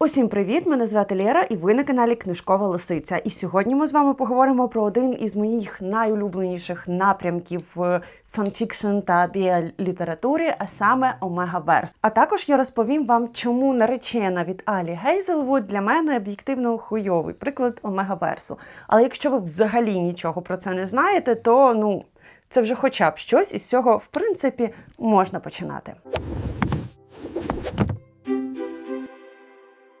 Усім привіт! Мене звати Лєра, і ви на каналі Книжкова Лисиця. І сьогодні ми з вами поговоримо про один із моїх найулюбленіших напрямків фанфікшн та біолітературі, а саме Омегаверс. А також я розповім вам, чому наречена від Алі Гейзелвуд для мене об'єктивно хуйовий приклад Омегаверсу. Але якщо ви взагалі нічого про це не знаєте, то ну це вже хоча б щось, і з цього в принципі можна починати.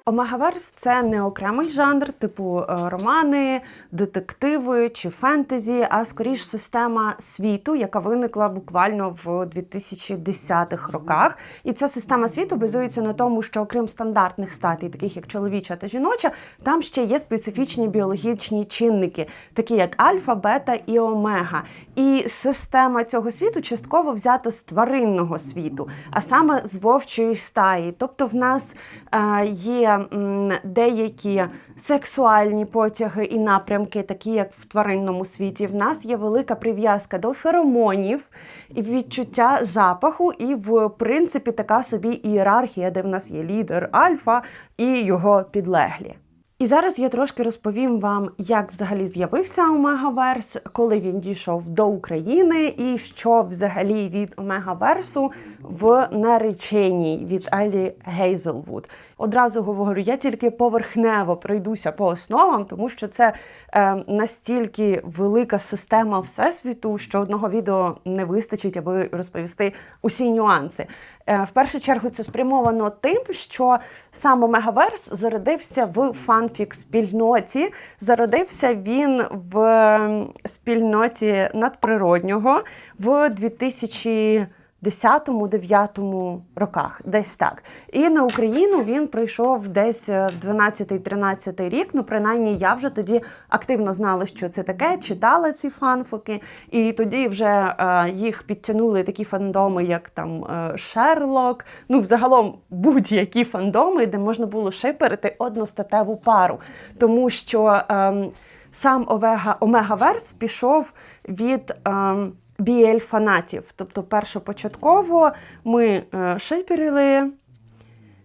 Омегаверс це не окремий жанр, типу е, романи, детективи чи фентезі, а скоріш система світу, яка виникла буквально в 2010-х роках. І ця система світу базується на тому, що окрім стандартних статей, таких як чоловіча та жіноча, там ще є специфічні біологічні чинники, такі як альфа, бета і омега. І система цього світу частково взята з тваринного світу, а саме з вовчої стаї. Тобто в нас е, деякі сексуальні потяги і напрямки, такі як в тваринному світі. В нас є велика прив'язка до феромонів і відчуття запаху, і в принципі така собі ієрархія, де в нас є лідер альфа і його підлеглі. І зараз я трошки розповім вам, як взагалі з'явився Омегаверс, коли він дійшов до України, і що взагалі від Омегаверсу в нареченій від Алі Гейзелвуд. Одразу говорю, я тільки поверхнево пройдуся по основам, тому що це е, настільки велика система всесвіту, що одного відео не вистачить, аби розповісти усі нюанси. Е, в першу чергу це спрямовано тим, що сам Мегаверс зародився в фанфік спільноті. Зародився він в спільноті надприроднього в 2000 10-9 роках, десь так. І на Україну він прийшов десь 12-13 рік. Ну, принаймні, я вже тоді активно знала, що це таке, читала ці фанфики, і тоді вже е, їх підтягнули такі фандоми, як там е, Шерлок. Ну, взагалом будь-які фандоми, де можна було шиперити одностатеву пару. Тому що е, сам Омега, Омегаверс пішов від. Е, BL-фанатів. Тобто, першопочатково ми е, шиперили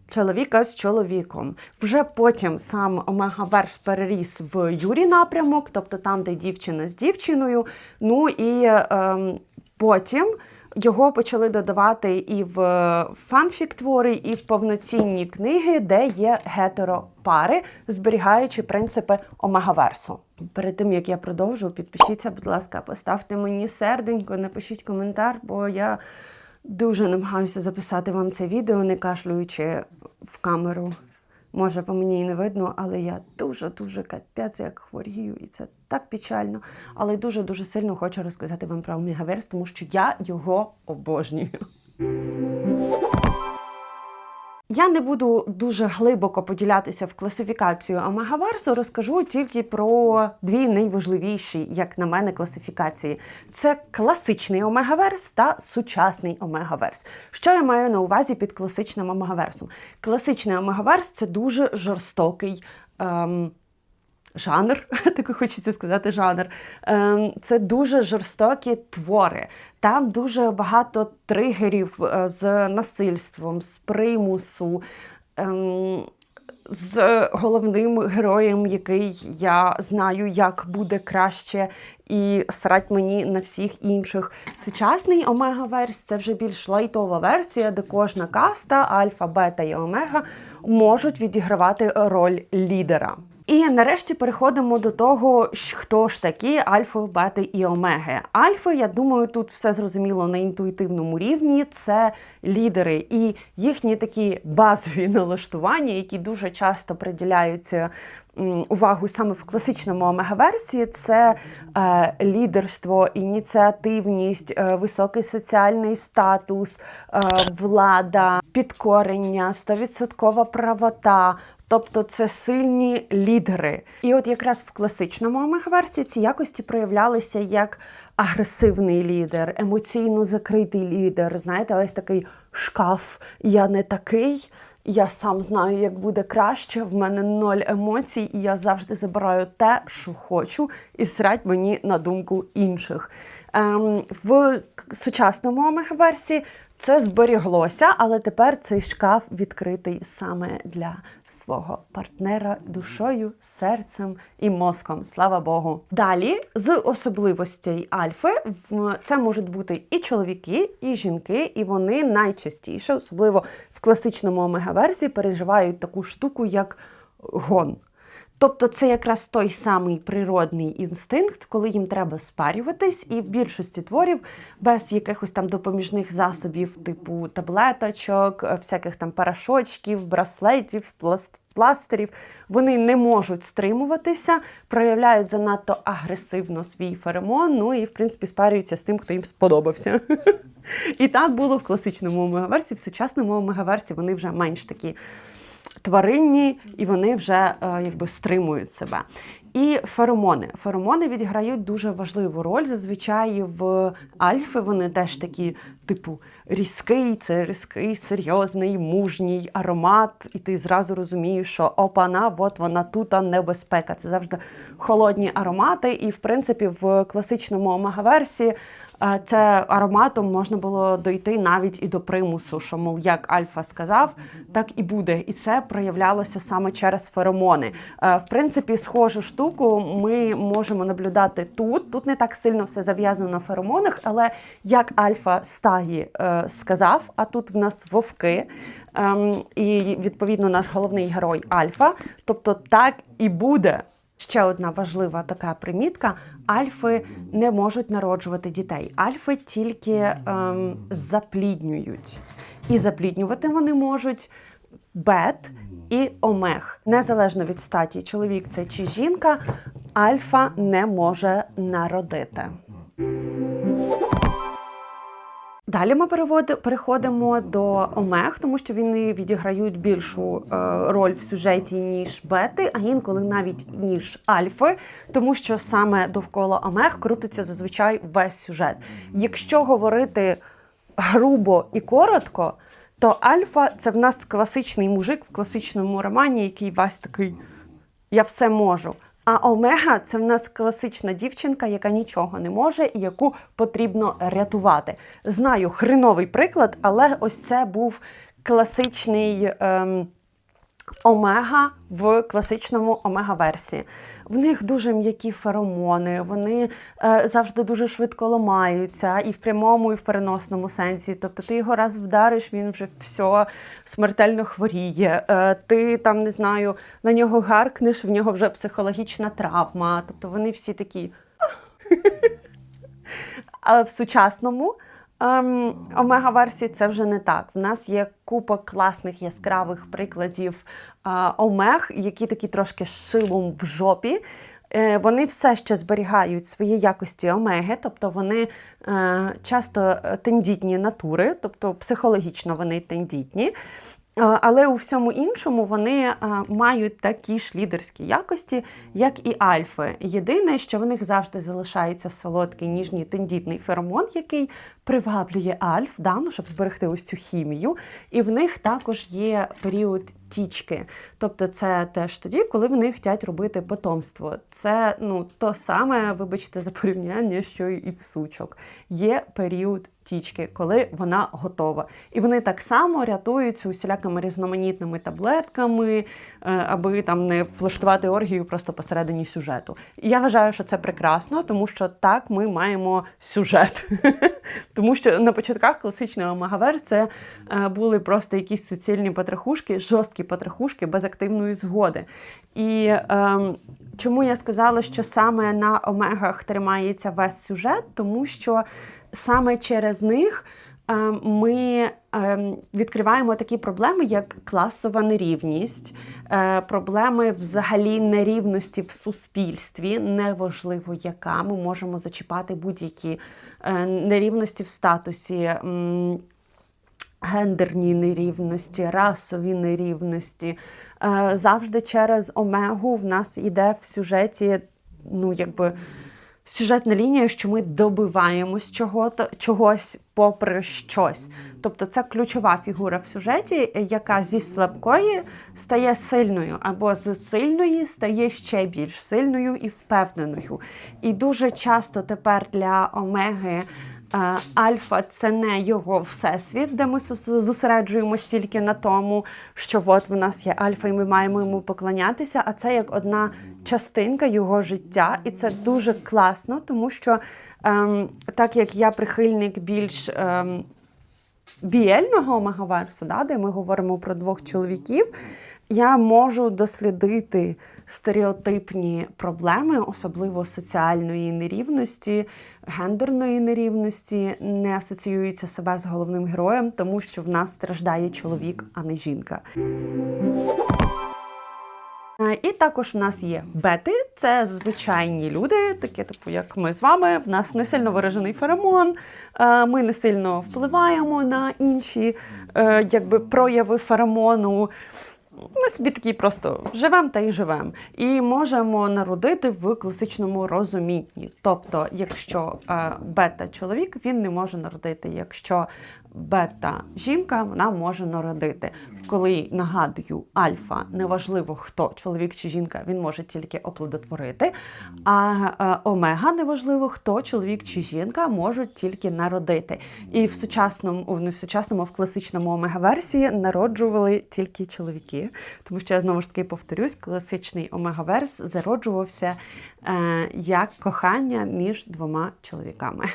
чоловіка з чоловіком. Вже потім сам Омегаверс переріс в Юрі напрямок, тобто там, де дівчина з дівчиною. Ну і е, потім. Його почали додавати і в фанфік-твори, і в повноцінні книги, де є гетеропари, зберігаючи принципи омегаверсу. Перед тим як я продовжу, підпишіться, будь ласка, поставте мені серденько, напишіть коментар, бо я дуже намагаюся записати вам це відео, не кашлюючи в камеру. Може, по мені і не видно, але я дуже-дуже капець як хворію, і це так печально. Але дуже-дуже сильно хочу розказати вам про Омегаверс, тому що я його обожнюю. Я не буду дуже глибоко поділятися в класифікацію Омегаверсу, розкажу тільки про дві найважливіші, як на мене, класифікації: це класичний Омегаверс та сучасний Омегаверс. Що я маю на увазі під класичним Омегаверсом? Класичний Омегаверс це дуже жорстокий. Ем, жанр, так хочеться сказати, жанр. Ем, Це дуже жорстокі твори. Там дуже багато тригерів е, з насильством, з примусу. ем, З головним героєм, який я знаю, як буде краще, і срать мені на всіх інших. Сучасний омега-верс це вже більш лайтова версія, де кожна каста, альфа, бета і омега можуть відігравати роль лідера. І нарешті переходимо до того, хто ж такі альфа, бети і омеги. Альфа, я думаю, тут все зрозуміло на інтуїтивному рівні. Це лідери і їхні такі базові налаштування, які дуже часто приділяються увагу саме в класичному омега-версії, це е, лідерство, ініціативність, е, високий соціальний статус, е, влада, підкорення, 100% правота. Тобто це сильні лідери. І от якраз в класичному омега-версії ці якості проявлялися як агресивний лідер, емоційно закритий лідер. Знаєте, ось такий шкаф. Я не такий. Я сам знаю, як буде краще. В мене ноль емоцій, і я завжди забираю те, що хочу, і срать мені на думку інших. Ем, В сучасному омега-версії це зберіглося, але тепер цей шкаф відкритий саме для свого партнера душою, серцем і мозком. Слава Богу. Далі з особливостей альфи це можуть бути і чоловіки, і жінки, і вони найчастіше, особливо в класичному омегаверсі, переживають таку штуку, як гон. Тобто це якраз той самий природний інстинкт, коли їм треба спарюватись, і в більшості творів без якихось там допоміжних засобів, типу таблеточок, всяких там парашочків, браслетів, пласт- пластирів, вони не можуть стримуватися, проявляють занадто агресивно свій феромон, ну і в принципі спарюються з тим, хто їм сподобався. І так було в класичному омегаверсі, в сучасному омегаверсі вони вже менш такі тваринні, і вони вже е, якби стримують себе. І феромони. Феромони відіграють дуже важливу роль. Зазвичай в альфи вони теж такі, типу, різкий, це різкий, серйозний, мужній аромат. І ти зразу розумієш, що опана, от вона тута небезпека. Це завжди холодні аромати. І в принципі в класичному омегаверсі це ароматом можна було дойти навіть і до примусу, що мов як Альфа сказав, так і буде. І це проявлялося саме через феромони. Е, В принципі, схожу штуку ми можемо наблюдати тут. Тут не так сильно все зав'язано на феромонах, але як Альфа стаї е, сказав, а тут в нас вовки. Ем, і відповідно наш головний герой Альфа. Тобто так і буде. Ще одна важлива така примітка: альфи не можуть народжувати дітей. Альфи тільки ем, запліднюють. І запліднювати вони можуть бет і омег. Незалежно від статі, чоловік це чи жінка, альфа не може народити. Далі ми переходимо до омег, тому що вони відіграють більшу е, роль в сюжеті, ніж бети, а інколи навіть ніж альфи, тому що саме довкола омег крутиться зазвичай весь сюжет. Якщо говорити грубо і коротко, то альфа це в нас класичний мужик в класичному романі, який весь такий я все можу. А Омега це в нас класична дівчинка, яка нічого не може і яку потрібно рятувати. Знаю хреновий приклад, але ось це був класичний. Ем, Омега в класичному омега-версії. В них дуже м'які феромони, вони е, завжди дуже швидко ламаються і в прямому, і в переносному сенсі. Тобто ти його раз вдариш, він вже все смертельно хворіє. Е, ти там не знаю, на нього гаркнеш, в нього вже психологічна травма. Тобто вони всі такі. А в сучасному ем, омега-версії це вже не так. В нас є купа класних яскравих прикладів е, омег, які такі трошки шилом в жопі. Е, Вони все ще зберігають свої якості омеги, тобто вони е, часто тендітні натури, тобто психологічно вони тендітні. Але у всьому іншому вони мають такі ж лідерські якості, як і альфи. Єдине, що в них завжди залишається солодкий ніжній тендітний феромон, який приваблює альф, да, ну, щоб зберегти ось цю хімію. І в них також є період тічки. Тобто це теж тоді, коли вони хочуть робити потомство. Це ну, то саме, вибачте, за порівняння, що і в сучок. Є період тічки, коли вона готова. І вони так само рятуються усілякими різноманітними таблетками, е, аби там не влаштувати оргію просто посередині сюжету. І я вважаю, що це прекрасно, тому що так ми маємо сюжет. Тому що на початках класичного Магавер це е, були просто якісь суцільні потрахушки, жорсткі потрахушки без активної згоди. І ем, чому я сказала, що саме на омегах тримається весь сюжет, тому що саме через них ми ем, відкриваємо такі проблеми, як класова нерівність, е, проблеми взагалі нерівності в суспільстві, неважливо яка. Ми можемо зачіпати будь-які е, нерівності в статусі. Гендерні нерівності, расові нерівності. Е, Завжди через омегу в нас іде в сюжеті, ну, якби сюжетна лінія, що ми добиваємось чого-то, чогось попри щось. Тобто це ключова фігура в сюжеті, яка зі слабкої стає сильною, або з сильної стає ще більш сильною і впевненою. І дуже часто тепер для омеги. Е, Альфа це не його всесвіт, де ми зос- зосереджуємось тільки на тому, що от в нас є альфа, і ми маємо йому поклонятися. А це як одна частинка його життя, і це дуже класно, тому що ем, так як я прихильник більш. Ем, біельного мегаверсу, да, де ми говоримо про двох чоловіків, я можу дослідити стереотипні проблеми, особливо соціальної нерівності, гендерної нерівності, не асоціюється себе з головним героєм, тому що в нас страждає чоловік, а не жінка. Е, І також в нас є бети, це звичайні люди, такі, типу, як ми з вами. В нас не сильно виражений феромон, е, ми не сильно впливаємо на інші е, якби, прояви феромону. Ми собі такі просто живемо та й живемо. І можемо народити в класичному розумінні. Тобто, якщо е, бета-чоловік, він не може народити. Якщо бета-жінка, вона може народити. Коли нагадую, альфа, неважливо хто, чоловік чи жінка, він може тільки оплодотворити. А е, омега, неважливо хто, чоловік чи жінка, можуть тільки народити. І в сучасному, не в сучасному, а в класичному омега-версії народжували тільки чоловіки. Тому що я знову ж таки повторюсь, класичний омегаверс зароджувався е, як кохання між двома чоловіками.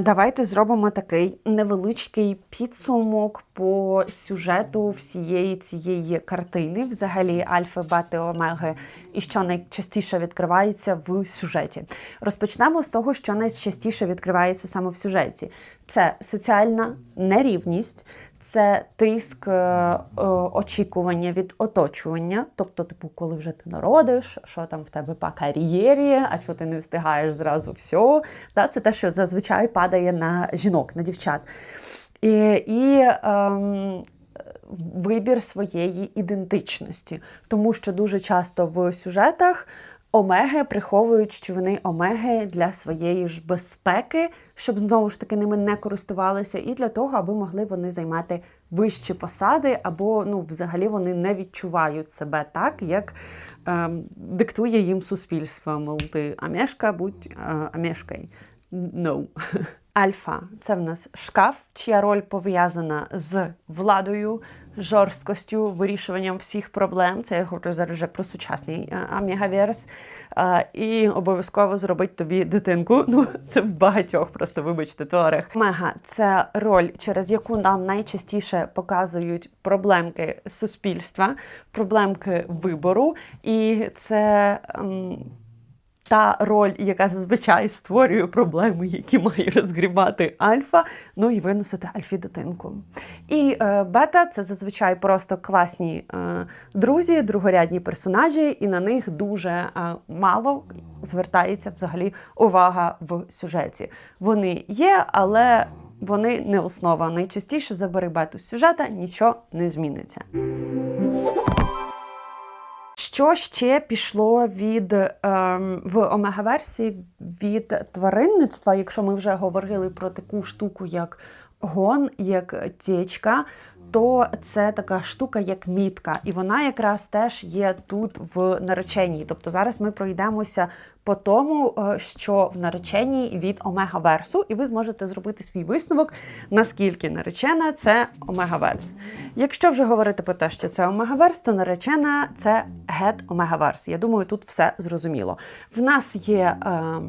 Е, Давайте зробимо такий невеличкий підсумок по сюжету всієї цієї картини, взагалі альфа, бети, омеги, і що найчастіше відкривається в сюжеті. Розпочнемо з того, що найчастіше відкривається саме в сюжеті. Це соціальна нерівність, це тиск е, е, очікування від оточування. Тобто, типу, коли вже ти народиш, що там в тебе по кар'єрі, а що ти не встигаєш зразу все. Це те, що зазвичай падає на жінок, на дівчат. І, і ем, вибір своєї ідентичності, тому що дуже часто в сюжетах. Омеги приховують, що вони омеги для своєї ж безпеки, щоб знову ж таки ними не користувалися, і для того, аби могли вони займати вищі посади, або ну, взагалі вони не відчувають себе так, як ем, диктує їм суспільство. Мол, ти амешка, будь е, амешкою. No. Альфа це в нас шкаф, чия роль пов'язана з владою, жорсткостю, вирішуванням всіх проблем. Це я говорю зараз вже про сучасний е, амігаверс. Е, І обов'язково зробить тобі дитинку. Ну, це в багатьох, просто вибачте, творах. Мега це роль, через яку нам найчастіше показують проблемки суспільства, проблемки вибору. І це. ем, та роль, яка зазвичай створює проблеми, які має розгрібати альфа, ну і виносити альфі дитинку. І е, бета це зазвичай просто класні е, друзі, другорядні персонажі, і на них дуже е, мало звертається взагалі увага в сюжеті. Вони є, але вони не основа. Найчастіше забери бету з сюжета, нічого не зміниться. Що ще пішло від ем, в омега-версії від тваринництва, якщо ми вже говорили про таку штуку, як гон, як течка, то це така штука, як мітка, і вона якраз теж є тут в нареченні. Тобто зараз ми пройдемося по тому, е, що в нареченні від омега-версу, і ви зможете зробити свій висновок, наскільки наречена це омега-верс. Якщо вже говорити про те, що це омега-верс, то наречена це гет омега-верс. Я думаю, тут все зрозуміло. В нас є. Е,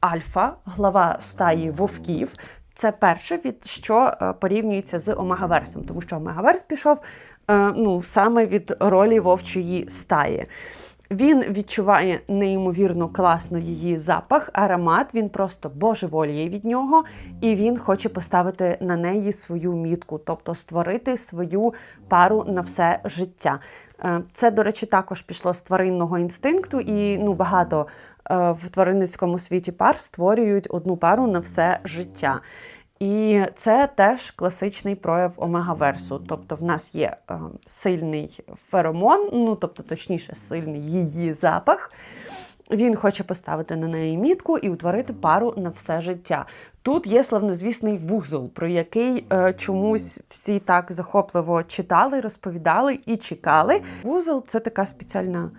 Альфа, глава стаї вовків. Це перше, від що е, порівнюється з омегаверсом, тому що омегаверс пішов е, ну, саме від ролі вовчої стаї. Він відчуває неймовірно класно її запах, аромат. Він просто божеволіє від нього, і він хоче поставити на неї свою мітку, тобто створити свою пару на все життя. Е, Це, до речі, також пішло з тваринного інстинкту, і ну, багато е, в тваринницькому світі пар створюють одну пару на все життя. І це теж класичний прояв омегаверсу. Тобто в нас є е, сильний феромон, ну тобто, точніше, сильний її запах. Він хоче поставити на неї мітку і утворити пару на все життя. Тут є славнозвісний вузол, про який е, чомусь всі так захопливо читали, розповідали і чекали. Вузол це така спеціальна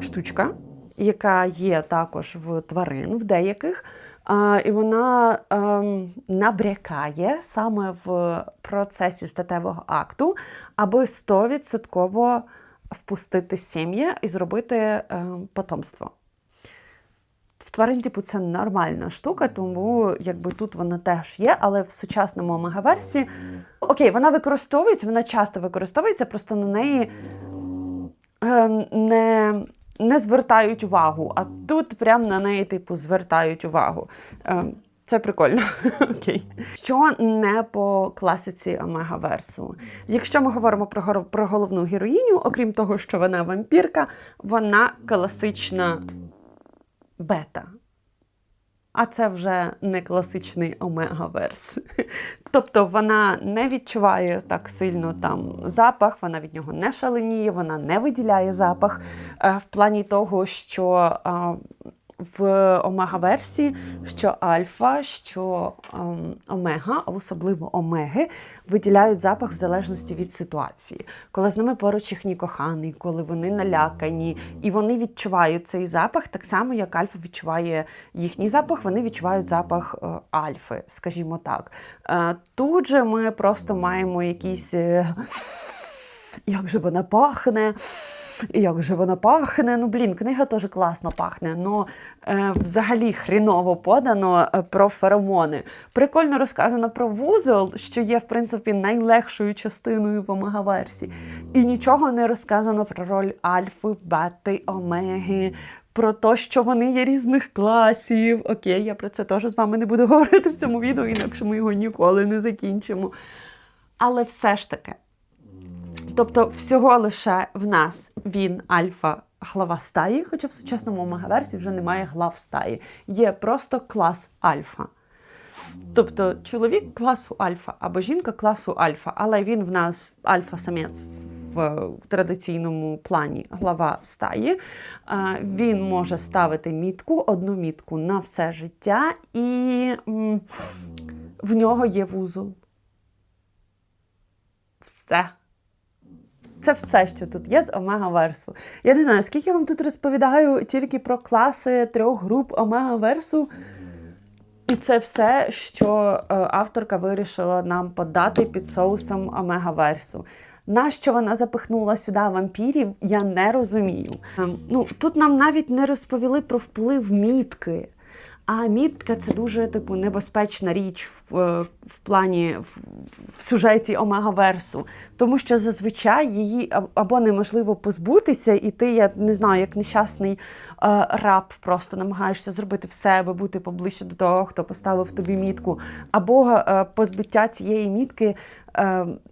штучка. яка є також в тварин, в деяких. А, і вона ем, набрякає саме в процесі статевого акту, аби 100% впустити сім'я і зробити ем, потомство. В тварин, типу, це нормальна штука, тому якби тут вона теж є, але в сучасному омегаверсі, окей, вона використовується, вона часто використовується, просто на неї е, не, не звертають увагу. А тут прям на неї, типу, звертають увагу. Е, це прикольно. Окей. Що не по класиці омегаверсу? Якщо ми говоримо про, про головну героїню, окрім того, що вона вампірка, вона класична бета. А це вже не класичний омегаверс. Тобто вона не відчуває так сильно там запах, вона від нього не шаленіє, вона не виділяє запах е, в плані того, що в омегаверсі, що альфа, що ем, омега, а особливо омеги, виділяють запах в залежності від ситуації. Коли з ними поруч їхній коханий, коли вони налякані, і вони відчувають цей запах, так само як альфа відчуває їхній запах, вони відчувають запах е, альфи, скажімо так. Е, тут же ми просто маємо якісь. е, як же вона пахне. Як же вона пахне? Ну, блін, книга теж класно пахне. Ну е, взагалі хріново подано е, про феромони. Прикольно розказано про вузол, що є, в принципі, найлегшою частиною в омегаверсі. І нічого не розказано про роль альфи, бети, омеги. Про те, що вони є різних класів. Окей, я про це теж з вами не буду говорити в цьому відео, інакше ми його ніколи не закінчимо. Але все ж таки, Тобто, всього лише в нас він альфа глава стаї, хоча в сучасному омегаверсі вже немає глав стаї. Є просто клас альфа. Тобто чоловік класу альфа або жінка класу альфа, але він в нас альфа-самець в традиційному плані глава стаї. Він може ставити мітку, одну мітку на все життя, і в нього є вузол. Все. Це все, що тут є з омега-версу. Я не знаю, скільки я вам тут розповідаю тільки про класи трьох груп омега-версу. І це все, що е, авторка вирішила нам подати під соусом омега-версу. Нащо вона запихнула сюди вампірів, я не розумію. Ем, ну, тут нам навіть не розповіли про вплив мітки. А мітка це дуже типу небезпечна річ в, е, в плані в, в сюжеті омегаверсу, тому що зазвичай її або неможливо позбутися, і ти, я не знаю, як нещасний е, раб, просто намагаєшся зробити все, аби бути поближче до того, хто поставив тобі мітку, або е, позбиття цієї мітки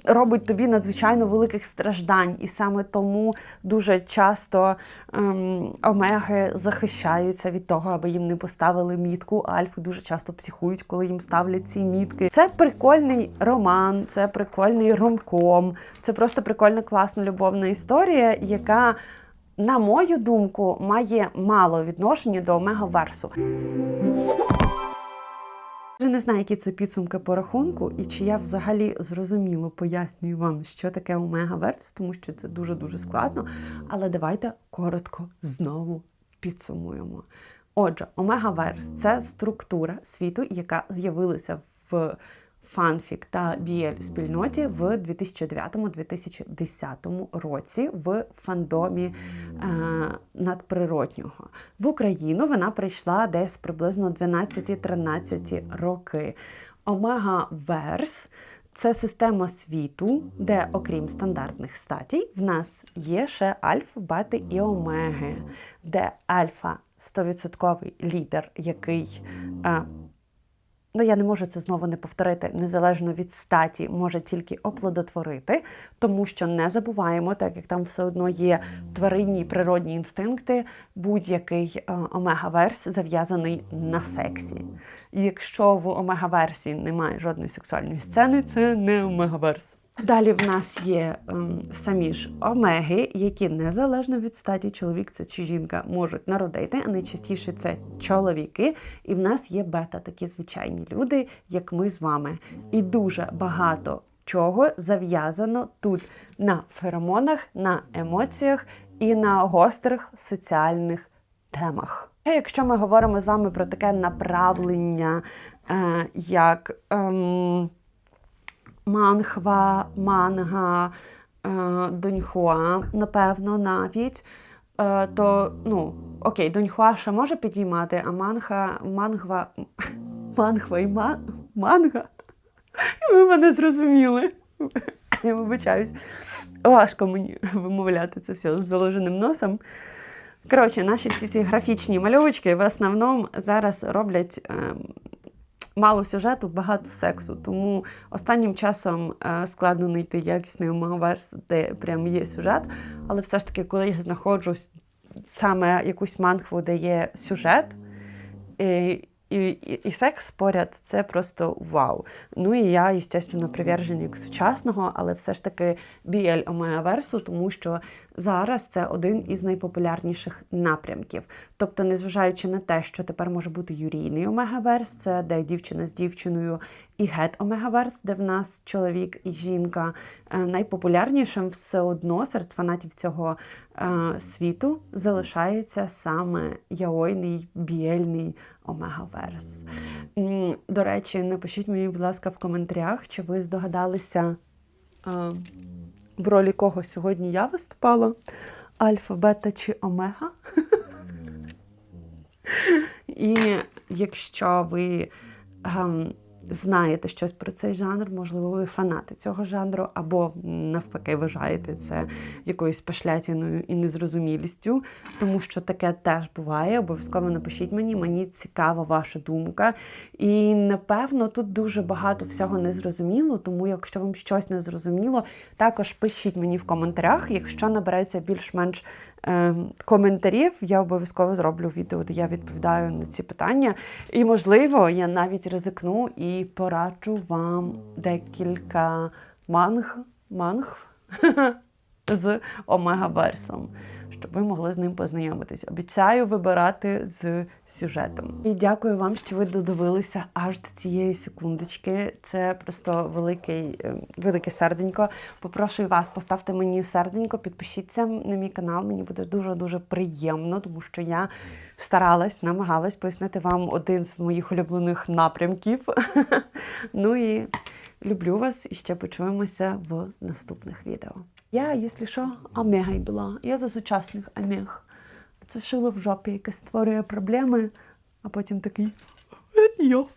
робить тобі надзвичайно великих страждань, і саме тому дуже часто ем, омеги захищаються від того, аби їм не поставили мітку. Альфи дуже часто психують, коли їм ставлять ці мітки. Це прикольний роман, це прикольний ромком, це просто прикольна, класна любовна історія, яка. На мою думку, має мало відношення до омега-версу. Я не знаю, які це підсумки по рахунку, і чи я взагалі зрозуміло пояснюю вам, що таке омега-верс, тому що це дуже-дуже складно. Але давайте коротко знову підсумуємо. Отже, омега-верс це структура світу, яка з'явилася в фанфік та BL спільноті в 2009-2010 році в фандомі е, надприроднього. В Україну вона прийшла десь приблизно 12-13 роки. Омега Верс це система світу, де, окрім стандартних статей, в нас є ще альфа, бети і омеги, де альфа 100% лідер, який. Е, Ну, я не можу це знову не повторити, незалежно від статі, може тільки оплодотворити, тому що не забуваємо, так як там все одно є тваринні природні інстинкти, будь-який е, омега-верс зав'язаний на сексі. І якщо в омега-версі немає жодної сексуальної сцени, це не омега-верс. Далі в нас є ем, самі ж омеги, які незалежно від статі, чоловік це чи жінка, можуть народити, а найчастіше це чоловіки. І в нас є бета, такі звичайні люди, як ми з вами. І дуже багато чого зав'язано тут на феромонах, на емоціях і на гострих соціальних темах. Якщо ми говоримо з вами про таке направлення, е, як ем, манхва, манга, е, доньхуа, напевно, навіть, е, то ну, окей, доньхуа ще може підіймати, а манха, мангва, мангва і ма, манга. Ви мене зрозуміли. Я вибачаюсь. Важко мені вимовляти це все з заложеним носом. Коротше, наші всі ці графічні мальовочки в основному зараз роблять ем, мало сюжету, багато сексу. Тому останнім часом е, складно знайти якісний омегаверс, де прям є сюжет. Але все ж таки, коли я знаходжу саме якусь манхву, де є сюжет. І, і, і, секс поряд це просто вау. Ну і я, звісно, приверженик сучасного, але все ж таки BL Омегаверсу, тому що зараз це один із найпопулярніших напрямків. Тобто, незважаючи на те, що тепер може бути юрійний омегаверс, це де дівчина з дівчиною, і гет омегаверс, де в нас чоловік і жінка, е, найпопулярнішим все одно серед фанатів цього е, світу залишається саме яойний біельний омегаверс. До речі, напишіть мені, будь ласка, в коментарях, чи ви здогадалися, в ролі кого сьогодні я виступала? Альфа, бета чи омега? І якщо ви ем, знаєте щось про цей жанр, можливо, ви фанати цього жанру, або навпаки вважаєте це якоюсь пошлятіною і незрозумілістю, тому що таке теж буває. Обов'язково напишіть мені, мені цікава ваша думка. І напевно тут дуже багато всього незрозуміло, тому якщо вам щось не зрозуміло, також пишіть мені в коментарях. Якщо набереться більш-менш коментарів, я обов'язково зроблю відео, де я відповідаю на ці питання. І, можливо, я навіть ризикну і пораджу вам декілька манг, манг з омегаверсом, щоб ви могли з ним познайомитись. Обіцяю вибирати з сюжетом. І дякую вам, що ви додивилися аж до цієї секундочки. Це просто великий, е, велике серденько. Попрошу вас, поставте мені серденько, підпишіться на мій канал. Мені буде дуже дуже приємно, тому що я старалась, намагалась пояснити вам один з моїх улюблених напрямків. ну і люблю вас і ще почуємося в наступних відео. Я, якщо що, омегой була. Я за сучасних омег. Це шило в жопі, яке створює проблеми, а потім такий. «Е, йо.